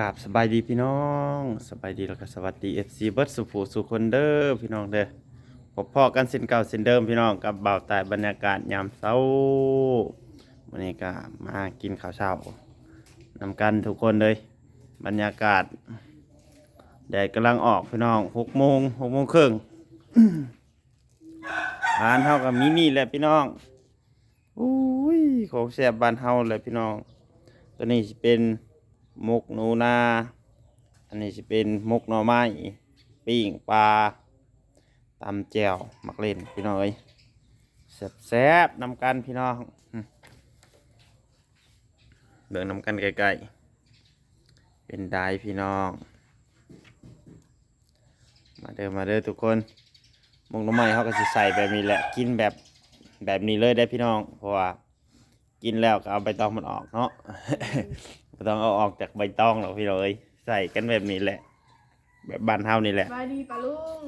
กราบสบายดีพี่น้องสบายดีแล้วก็สวัสดี FC เบิร์ดสุภูสุคนเด้อพี่น้องเด้อพบพ่อกันสินเก่าสินเดิมพี่น้องกับเบาตายบรรยากาศยามเช้าวันนี้ก็มากินข้าวเช้านำกันทุกคนเลย บรรยากาศแดดกำลังออกพี่น้องหกโมงหกโมงครึ่งบ้านเฮากับมินี่แหละพี่น้องอุ้ยของแซ่บบานเฮาเลยพี่น้องตัวนี้เป็น มกหนูนา อันนี้จะเป็นมกหน่อไม้ปิ้งปลาตำแจ่วมักเล่นพี่น้องเอ้ยแซ่บๆนำกันพี่น้องอืมเดินนำกันใกล้ๆเป็นได้พี่น้อง มาเดินมาเด้อทุกคนมกน่อไม้เขาก็จะใส่แบบนี้แหละกินแบบแบบนี้เลยได้พี่น้อง เพราะว่ากินแล้วก็เอาใบตองมันออกเนาะ ไม่ต้องเอาออกจากใบตองหรอกพี่เลยใส่กันแบบนี้แหละ แบบบ้านเฮานี่แหละสบายดีปะลุง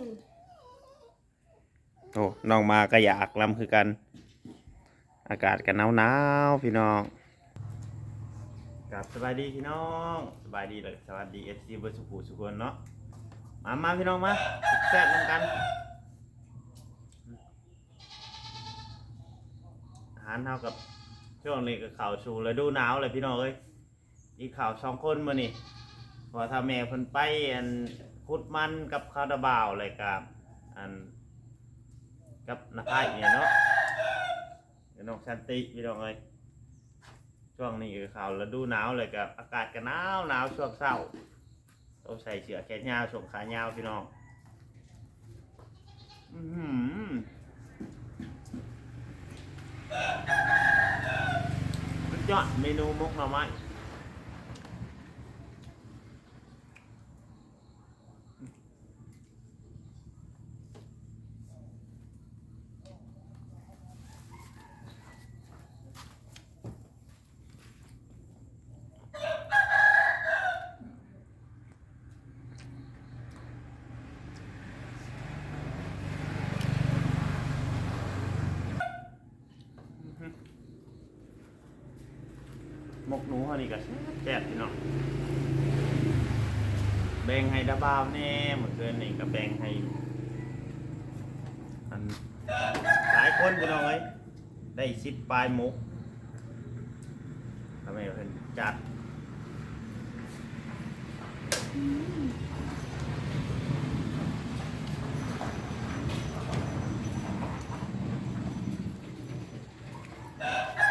โอ้น้องมาก็อยากลำคือกัน อากาศกันหนาวหนาวๆพี่น้องกับสบายดีพี่น้องสบายดีเลยสวัสดีเอฟซีเบอร์สุขุสุขคนเนาะมามาพี่น้องมาแซ่บๆนำกันอาหารเท่ากับช่วงนี้ก็ข่าวชูแล้วดูหนาวเลยพี่น้องเอ้ย อีกข่าวสองคนมานี่เพอถ้าแม่เพิ่นไปอันพุดมันกับข้าวดาบ่าวอะไรกับอันกับนักไอ้เนี่ยเนาะเดี๋ยวน้องชันติพี่น้องเอ้ยช่วงนี้คือข่าวฤดูหนาวเลยกับอากาศก็หนาวหนาวช่วงเช้าต้องใส่เสื้อแขนยาวส่งขายาวพี่น้องอือหือสุดยอดเมนูมุกหน่อไม้ มกหนูเฮานี่ก็แซ่บพี่น้องแบ่งให้ดาบ่าวแน่เมื่อคืนนี่ก็แบ่งให้อันหลายคนพี่น้องเอ้ยได้สิบปลายมุกทำไมเพิ่นจัด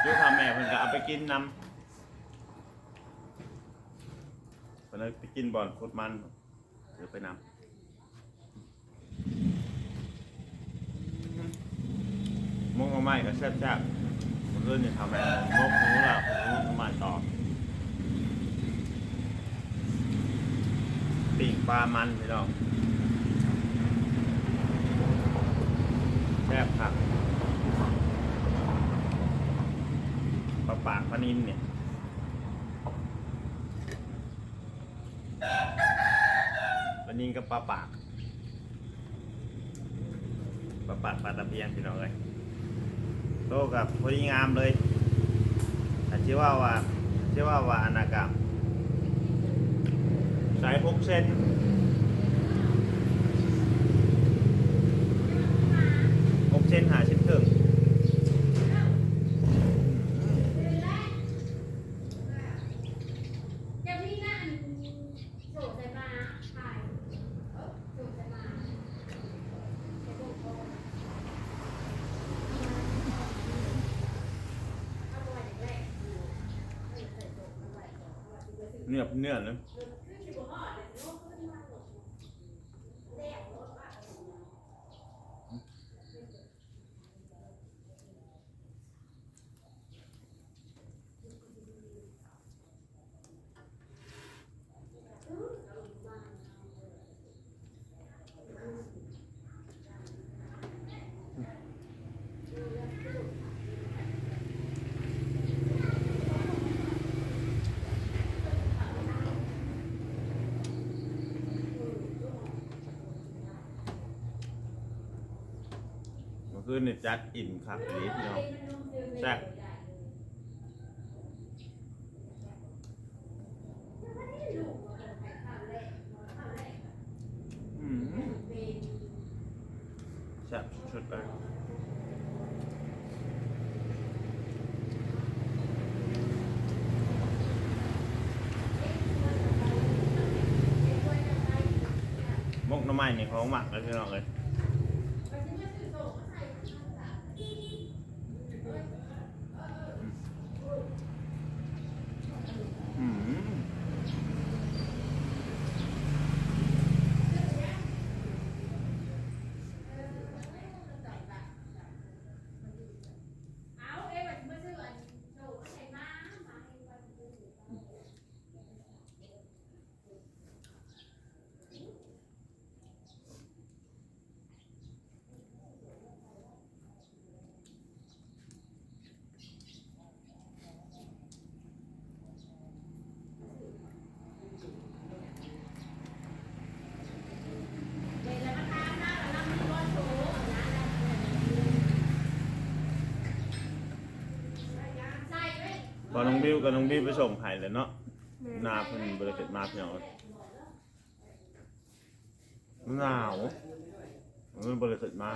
ยุคาแม่เพิ่นก็เอาไปกินนำเพิ่ นไปกินบ่อนโคตรมันหรือไปนำมกมาไม้ก็แซ่บๆเมื่อคืนนี่ทำแบบมกหนูละมกมาไม้ต่อปิ้งปลามันพี่น้องแซ่บครับปลาปากปลานินเนี่ยปลา นินกับปลาปากปลาปากปลาตะเพียนพี่น้องเลยโตกับพอดีงามเลยแต่ชื่ว่าว่าชื่อว่าว่าอนากรรมสายพกเส้นหกเซนหาเซนครึ่ง จะพี่นั่นโสดใส่มาถ่ายเออโสดใส่มาใส่โบกโบกเอาบ่อยแรกเออใส่โบกเอาไว้ก่อนว่าสิไป ซื้ คืนนี่จัดอิ่มคับดีพี่น้องแซ่บแซ่บชุดไปมกน้ำมันี่เขาหมักแล้วพี่น้องเลย พอน้องบิวกับน้องบิวไปส่งไผ่เลยเนาะหนาเพิ่นบริเสร็จมาพี่น้องหนาวมันบริเสร็จมา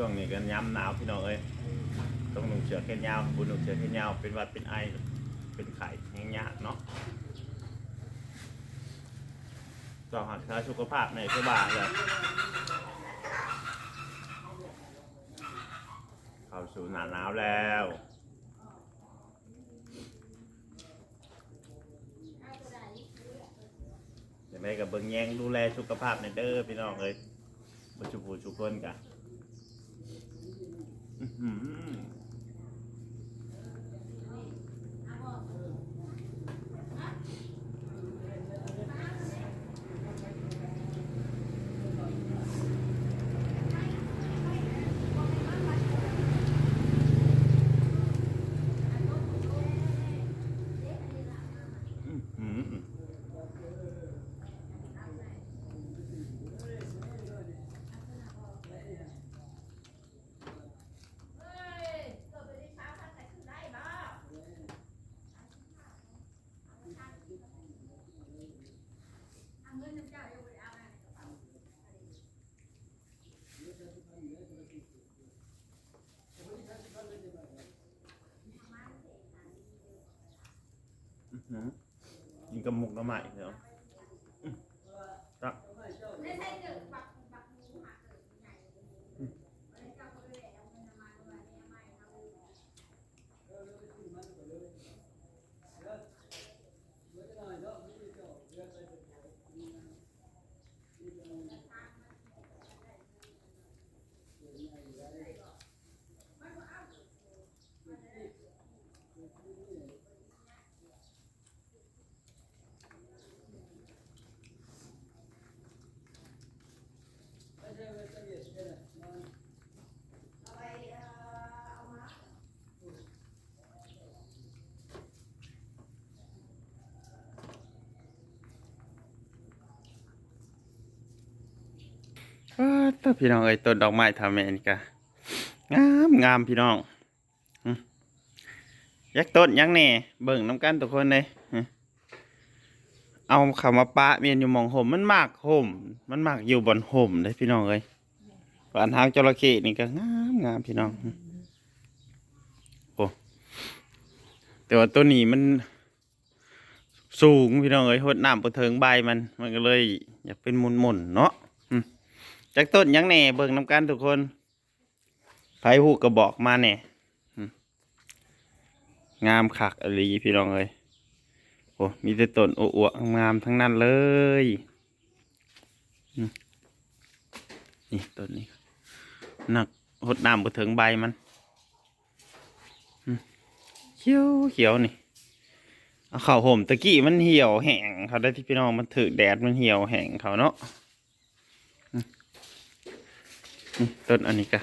ช่วงนี้กันย้ำหนาวพี่น้องเอ้ยต้องหนุ่มเชือกแขนยาวบุญหนุ่มเชือกแขนยาวเป็นวัดเป็นไอเป็นไข่แห้งยากเนาะจอหัดค่าสุขภาพในสบาเลยเข้าสู่หนาหนาวแล้วอย่างไรกับเบิ่งแยงดูแลสุขภาพในเด้อพี่น้องเอ้ยบัจุบูชุกคนกะ อื้อหือ เฮ้ยเกิดไปได้เช้าท่านใส่ขึ้นได้บ่ เอาเงินกระเป๋าอื้อหือยิงกระมุกหม่เนาะอื้อจัก ไม่ใช่เกิดปักปักหมูหาเกิดใหญ่เลยเจ้าก็เลยเอาเงินมาด้วยเนี่ยไม่เอา เออ ตัวพี่น้องเอ้ยต้นดอกไม้ทำเองกะงามงามพี่น้องอยักต้นยักแน่เบิ่งน้ำกันทุกคนเลยเอาคำว่าปะเมียนอยู่มองห่มมันมากห่ม มันมากอยู่บนห่มเลยพี่น้องเอ้ยปานทางจระเข้นี่ก็งามงามพี่น้องโอ้แต่ว่าตัวนี้มันสูงพี่น้องเอ้ยหดน้ำปะเทิงใบมัน มันก็เลย อยากเป็นมุนมุนๆเนาะ จากต้นยังแหน่เบิ่งน้ำกันทุกคนไผหูกระบอกมาแหน่งามคักอลีพี่น้องเอ้ยโอ้มีแต่ต้นอวบงามทั้งนั้นเลยนี่ต้นนี้หนักหดน้ำปะเทิงใบมันเขียวเขียวนี่เอาข้าห่มตะกี้มันเหี่ยวแห้งเขาได้ที่พี่น้องมันถือแดดมันเหี่ยวแห้งเขาเนาะอืมนี่ ต้นอันนี้กะ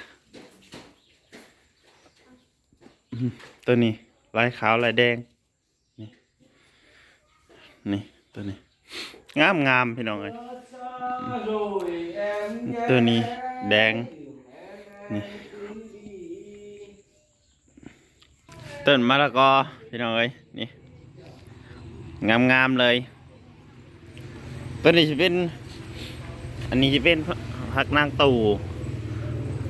ต้นนี้ลายขาวลายแดง นี่ นี่ตัวนี้ งามงามพี่น้องเอ้ยตัวนี้แดง นี่ต้นมะละกอพี่น้องเอ้ยนี่งามงามเลยตัวนี้จะเป็น อันนี้จะเป็นผักนางตู่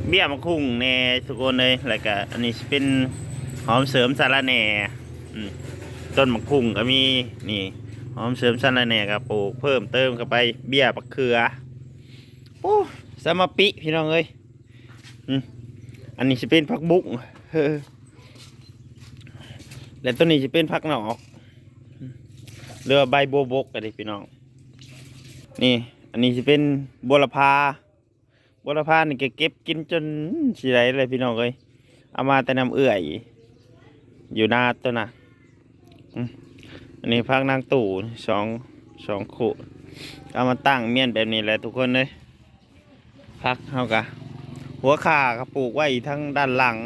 เบี้ยมะคุ้งแหน่สุกคนเลยแล้วก็อันนี้จะเป็นหอมเสริมสาระแหน่ต้นมะคุ้งก็มีนี่หอมเสริมสาระแหน่ก็ปลูกเพิ่มเติมเข้าไปเบี้ยปักเขือโอ้สมาปิพี่น้องเอ้ยอันนี้จะเป็นผักบุ้งและตัวนี้จะเป็นผักหนอกเรือใบบัวบกกันดิพี่น้อง นี่ อันนี้จะเป็นบัวละพา บัวละพานี่ก็เก็บกินจนสิไรเลยพี่น้องเอ้ยเอามาแต่น้ำเอื่อย อยู่หน้าตัวน่ะอันนี้พักนางตู่สองสองขู่เอามาตั้งเมียนแบบนี้แหละทุกคนเลยพักเท่ากับหัวขาก็ปลูกไว้ทั้งด้านหลัง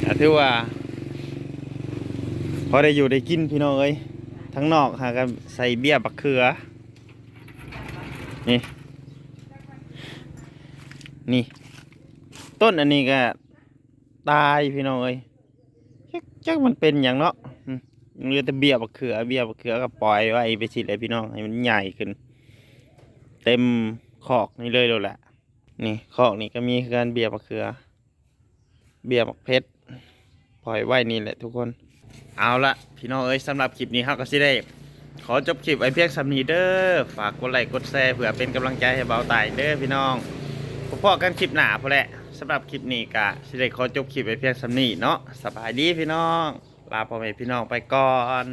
แต่ถือว่าพอได้อยู่ได้กินพี่น้องเอ้ยทั้งนอกหากันใส่เบี้ยบักเขือ นี่ นี่ ต้นอันนี้ก็ตายพี่น้องเอ้ยจักจักมันเป็นอย่างเนาะเหลือแต่เบี้ยบักเขือเบี้ยบักเขือก็ปล่อยไว้ไปสิเลยพี่น้องให้มันใหญ่ขึ้น เต็มคอกนี่เลยแล้วแหละนี่คอกนี่ก็มีการเบี้ยบักเขือ เบี้ยบักเพชรปล่อยไว้นี่แหละทุกคน เอาละพี่น้องเอ้ยสำหรับคลิปนี้เราก็สิได้ ขอจบคลิปไว้เพียงสำนีเด้อฝากกดไลค์กดแชร์เผื่อเป็นกำลังใจให้เบาตายเด้อพี่น้องพบกันคลิปหนาพอแหละสำหรับคลิปนี้กะสิเด้ขอจบคลิปไว้เพียงสำนีเนาะสบายดีพี่น้อง ลาพ่อแม่พี่น้องไปก่อน